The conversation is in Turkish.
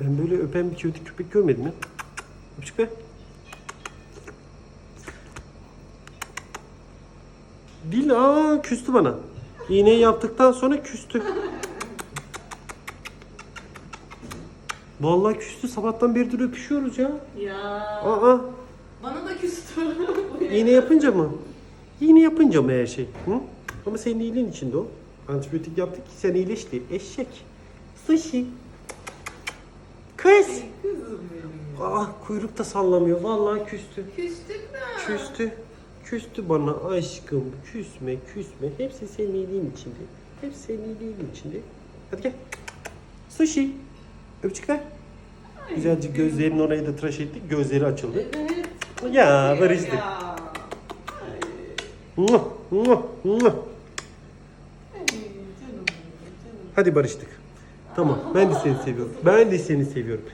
Ben böyle öpen bir kedi köpek görmedim ya. Öpücük ver. Dil aa küstü bana. İğneyi yaptıktan sonra küstü. Vallahi küstü. Sabahtan beridir öpüşüyoruz ya. Ya. Aa, Bana da küstü. iğne yapınca mı? İğne yapınca mı her şey? Hı? Ama senin iyiliğin içinde o. Antibiyotik yaptık ki sen iyileşti. Eşek. Sushi. Kız. Kızım benim. Ah kuyruk da sallamıyor. Vallahi küstü. Küstük mü? Küstü. Küstü bana aşkım. Küsme küsme. Hepsi senin iyiliğin içinde. Hepsi senin iyiliğin içinde. Hadi gel. Sushi. Öpücük ver. Güzelce gözlerinin orayı da tıraş ettik. Gözleri açıldı. Evet. Ya barıştık. Ya. Muah, muah, muah. Ay, canım benim, canım. Hadi barıştık. Tamam. Ben de seni seviyorum. Ben de seni seviyorum.